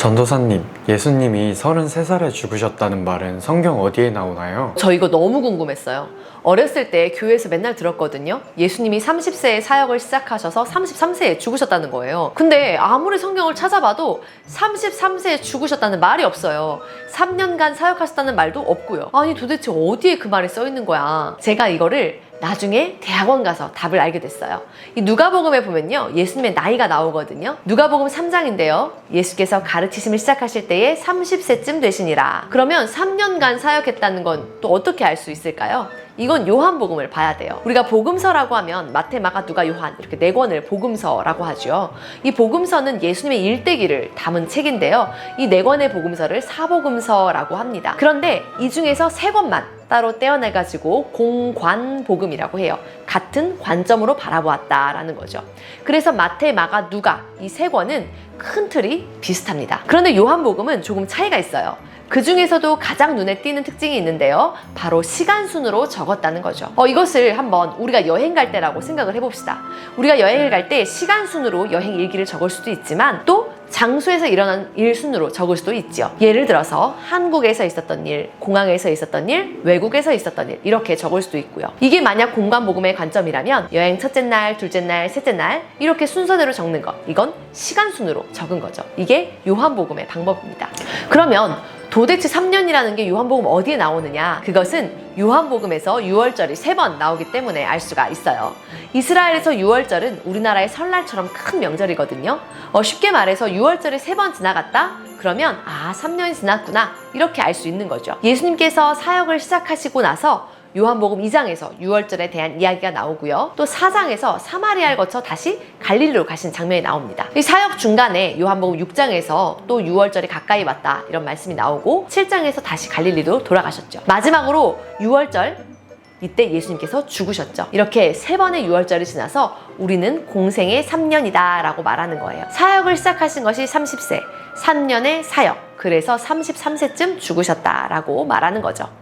전도사님, 예수님이 33살에 죽으셨다는 말은 성경 어디에 나오나요? 저 이거 너무 궁금했어요. 어렸을 때 교회에서 맨날 들었거든요. 예수님이 30세에 사역을 시작하셔서 33세에 죽으셨다는 거예요. 근데 아무리 성경을 찾아봐도 33세에 죽으셨다는 말이 없어요. 3년간 사역하셨다는 말도 없고요. 아니 도대체 어디에 그 말이 써 있는 거야? 제가 이거를 나중에 대학원 가서 답을 알게 됐어요. 이 누가복음에 보면요. 예수님의 나이가 나오거든요. 누가복음 3장인데요. 예수께서 가르치심을 시작하실 때에 30세쯤 되시니라. 그러면 3년간 사역했다는 건 또 어떻게 알 수 있을까요? 이건 요한복음을 봐야 돼요. 우리가 복음서라고 하면 마태, 마가, 누가, 요한 이렇게 네 권을 복음서라고 하죠. 이 복음서는 예수님의 일대기를 담은 책인데요. 이 네 권의 복음서를 사복음서라고 합니다. 그런데 이 중에서 세 권만 따로 떼어내가지고 공관복음이라고 해요. 같은 관점으로 바라보았다라는 거죠. 그래서 마태, 마가, 누가 이 세 권은 큰 틀이 비슷합니다. 그런데 요한복음은 조금 차이가 있어요. 그 중에서도 가장 눈에 띄는 특징이 있는데요. 바로 시간 순으로 적었다는 거죠. 어, 이것을 한번 우리가 여행 갈 때라고 생각을 해봅시다. 우리가 여행을 갈 때 시간 순으로 여행 일기를 적을 수도 있지만 또 장소에서 일어난 일 순으로 적을 수도 있죠. 예를 들어서 한국에서 있었던 일, 공항에서 있었던 일, 외국에서 있었던 일 이렇게 적을 수도 있고요. 이게 만약 공간복음의 관점이라면 여행 첫째 날, 둘째 날, 셋째 날 이렇게 순서대로 적는 것 이건 시간 순으로 적은 거죠. 이게 요한복음의 방법입니다. 그러면 도대체 3년이라는 게 요한복음 어디에 나오느냐? 그것은 요한복음에서 6월절이 세번 나오기 때문에 알 수가 있어요. 이스라엘에서 6월절은 우리나라의 설날처럼 큰 명절이거든요. 어, 쉽게 말해서 6월절이 세번 지나갔다? 그러면 아, 3년이 지났구나. 이렇게 알 수 있는 거죠. 예수님께서 사역을 시작하시고 나서 요한복음 2장에서 6월절에 대한 이야기가 나오고요. 또 4장에서 사마리아를 거쳐 다시 갈릴리로 가신 장면이 나옵니다. 이 사역 중간에 요한복음 6장에서 또 6월절이 가까이 왔다 이런 말씀이 나오고 7장에서 다시 갈릴리로 돌아가셨죠. 마지막으로 6월절 이때 예수님께서 죽으셨죠. 이렇게 세 번의 6월절이 지나서 우리는 공생의 3년이다 라고 말하는 거예요. 사역을 시작하신 것이 30세, 3년의 사역. 그래서 33세쯤 죽으셨다 라고 말하는 거죠.